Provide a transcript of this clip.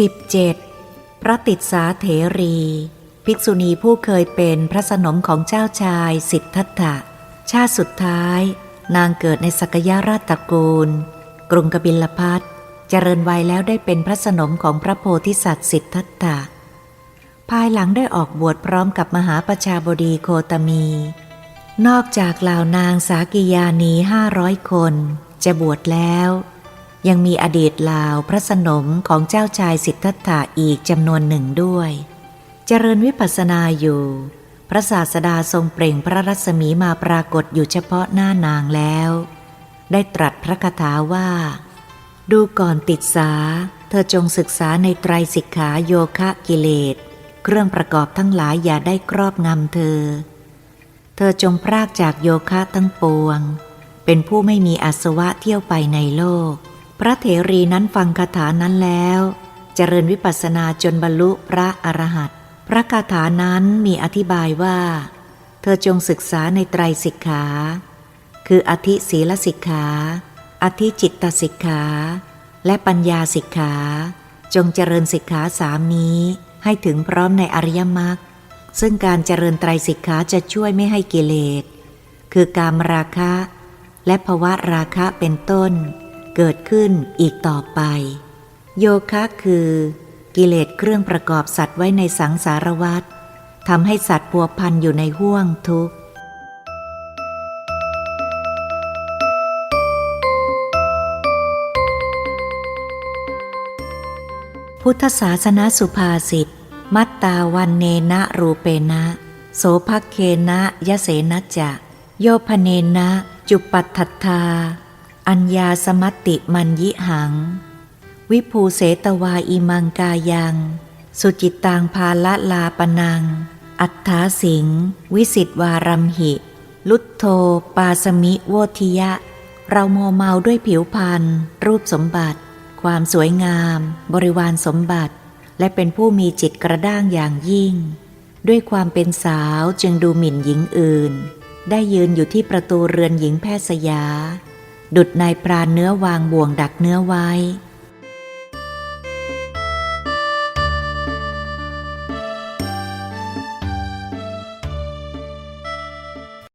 17. พระติดสาเถรี ภิกษุณีผู้เคยเป็นพระสนมของเจ้าชายสิทธัตถะ ชาติสุดท้าย นางเกิดในสักยราชตระกูล กรุงกบิลพัทเจริญวัยแล้วได้เป็นพระสนมของพระโพธิสัตว์สิทธัตถะ ภายหลังได้ออกบวชพร้อมกับมหาประชาบดีโคตมี นอกจากเหล่านางสากิยานีห้าร้อยคน จะบวชแล้ว ยังมีอดีตลาวพระสนมของเจ้าชายสิทธัตถะอีกจำนวนหนึ่งด้วย เจริญวิปัสสนาอยู่ พระศาสดาทรงเปล่งพระรัศมีมาปรากฏอยู่เฉพาะหน้านางแล้ว ได้ตรัสพระคาถาว่า ดูก่อนติดสา เธอจงศึกษาในไตรสิกขาโยคะกิเลส เครื่องประกอบทั้งหลายอย่าได้ครอบงำเธอ เธอจงพรากจากโยคะทั้งปวง เป็นผู้ไม่มีอาสวะเที่ยวไปในโลก พระเถรีนั้นฟังคาถานั้นแล้ว เจริญวิปัสสนาจนบรรลุพระอรหันต์พระคาถานั้นมีอธิบายว่า เธอจงศึกษาในไตรสิกขา คืออธิศีลสิกขา อธิจิตตสิกขา และปัญญาสิกขา จงเจริญสิกขาสามนี้ให้ถึงพร้อมในอริยมรรคซึ่งการเจริญไตรสิกขาจะช่วยไม่ให้กิเลส คือการมราคะ และภวะราคะเป็นต้น เกิดขึ้นอีกต่อไป โยคะคือ กิเลสเครื่องประกอบสัตว์ไว้ในสังสารวัฏทำให้สัตว์พัวพันอยู่ในห่วงทุกข์ พุทธศาสนาสุภาษิต มัตตาวันเนนะรูเปนะ โสภเคนะยะเสนะจะ โยพเนนะ จุปัตถัตา อัญญาสมัติมันยิหัง วิภูเสตวาอิมังกายัง สุจิตตังพาละลาปนัง อัฏฐาสิง วิสิตวารัมหิ ลุทโธปาสมิโวทิยะ เราโมเมาด้วยผิวพรรณรูปสมบัติ ความสวยงาม บริวารสมบัติ และเป็นผู้มีจิตกระด้างอย่างยิ่ง ด้วยความเป็นสาวจึงดูหมิ่นหญิงอื่น ได้ยืนอยู่ที่ประตูเรือนหญิงแพทย์สยา ดุดนายพรานเนื้อวางบ่วงดักเนื้อไว้